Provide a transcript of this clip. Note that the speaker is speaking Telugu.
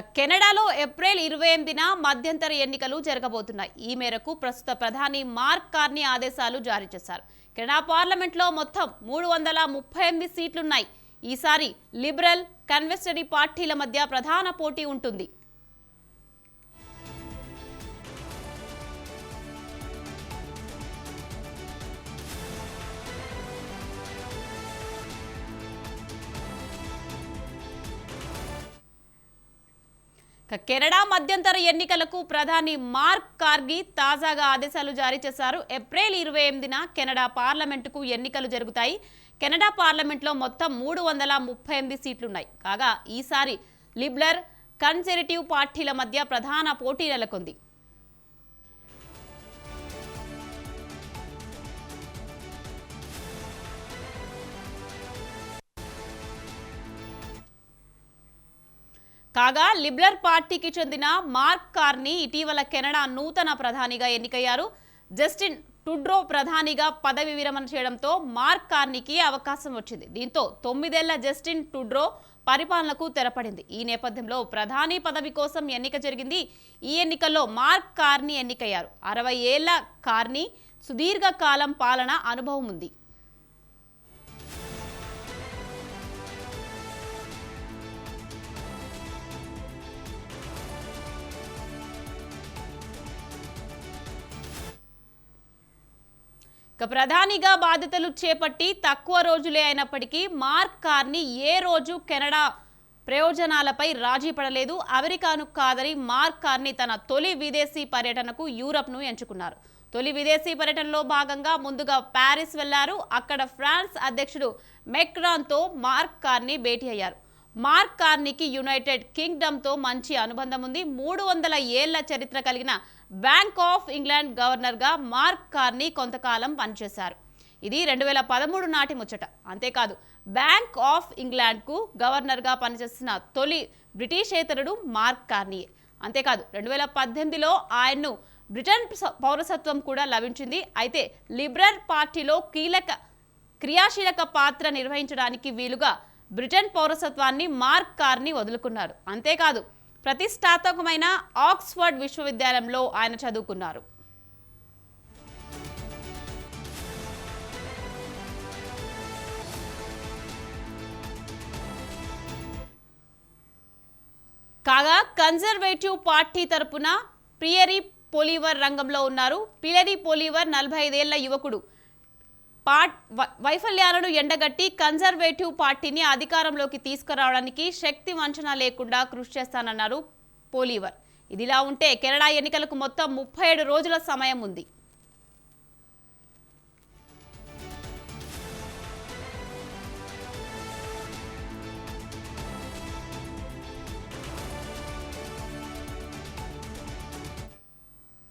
కెనడాలో ఏప్రిల్ ఇరవై ఎనిమిదిన మధ్యంతర ఎన్నికలు జరగబోతున్నాయి. ఈ మేరకు ప్రస్తుత ప్రధాని మార్క్ కార్ని ఆదేశాలు జారీ చేశారు. కెనడా పార్లమెంట్లో మొత్తం మూడు వందల ముప్పై ఎనిమిది సీట్లున్నాయి. ఈసారి లిబరల్ కన్వెస్టరీ పార్టీల మధ్య ప్రధాన పోటీ ఉంటుంది. కెనడా మధ్యంతర ఎన్నికలకు ప్రధాని మార్క్ కార్గి తాజాగా ఆదేశాలు జారీ చేశారు. ఏప్రిల్ ఇరవై ఎనిమిదిన కెనడా పార్లమెంటుకు ఎన్నికలు జరుగుతాయి. కెనడా పార్లమెంట్లో మొత్తం మూడు వందల ముప్పై ఎనిమిది సీట్లున్నాయి. కాగా ఈసారి లిబ్లర్ కన్జర్వేటివ్ పార్టీల మధ్య ప్రధాన పోటీ నెలకొంది. కాగా లిబరల్ పార్టీకి చెందిన మార్క్ కార్ని ఇటీవల కెనడా నూతన ప్రధానిగా ఎన్నికయ్యారు. జస్టిన్ టుడ్రో ప్రధానిగా పదవి విరమణ చేయడంతో మార్క్ కార్నికి అవకాశం వచ్చింది. దీంతో తొమ్మిదేళ్ళ జస్టిన్ టుడ్రో పరిపాలనకు తెరపడింది. ఈ నేపథ్యంలో ప్రధాని పదవి కోసం ఎన్నిక జరిగింది. ఈ ఎన్నికల్లో మార్క్ కార్ని ఎన్నికయ్యారు. అరవై ఏళ్ళ కార్ని సుదీర్ఘకాలం పాలన అనుభవం ఉంది. ఇక ప్రధానిగా బాధ్యతలు చేపట్టి తక్కువ రోజులే అయినప్పటికీ మార్క్ కార్ని ఏ రోజు కెనడా ప్రయోజనాలపై రాజీ పడలేదు. అమెరికాను కాదని మార్క్ కార్ని తన తొలి విదేశీ పర్యటనకు యూరప్ను ఎంచుకున్నారు. తొలి విదేశీ పర్యటనలో భాగంగా ముందుగా ప్యారిస్ వెళ్ళారు. అక్కడ ఫ్రాన్స్ అధ్యక్షుడు మెక్రాన్తో మార్క్ కార్ని భేటీ అయ్యారు. మార్క్ కార్నికి యునైటెడ్ కింగ్డమ్తో మంచి అనుబంధం ఉంది. మూడు వందల ఏళ్ళ చరిత్ర కలిగిన బ్యాంక్ ఆఫ్ ఇంగ్లాండ్ గవర్నర్గా మార్క్ కార్ని కొంతకాలం పనిచేశారు. ఇది రెండు వేల పదమూడు నాటి ముచ్చట. అంతేకాదు బ్యాంక్ ఆఫ్ ఇంగ్లాండ్కు గవర్నర్గా పనిచేసిన తొలి బ్రిటిషేతరుడు మార్క్ కార్నియే అంతేకాదు రెండు వేల పద్దెనిమిదిలో ఆయన్ను బ్రిటన్ పౌరసత్వం కూడా లభించింది. అయితే లిబరల్ పార్టీలో కీలక క్రియాశీలక పాత్ర నిర్వహించడానికి వీలుగా బ్రిటన్ పౌరసత్వాన్ని మార్క్ కార్ని వదులుకున్నారు. అంతేకాదు ప్రతిష్టాత్మకమైన ఆక్స్ఫర్డ్ విశ్వవిద్యాలయంలో ఆయన చదువుకున్నారు. కాగా కన్జర్వేటివ్ పార్టీ తరపున ప్రియరీ పోలీవర్ రంగంలో ఉన్నారు. పిలరీ పోలీవర్ నలభై ఐదేళ్ళ యువకుడు. పార్ట్ వైఫల్యాలను ఎండగట్టి కన్జర్వేటివ్ పార్టీని అధికారంలోకి తీసుకురావడానికి శక్తి వంచన లేకుండా కృషి చేస్తానన్నారు పోలీవర్. ఇదిలా ఉంటే కెనడా ఎన్నికలకు మొత్తం ముప్పై ఏడు రోజుల సమయం ఉంది.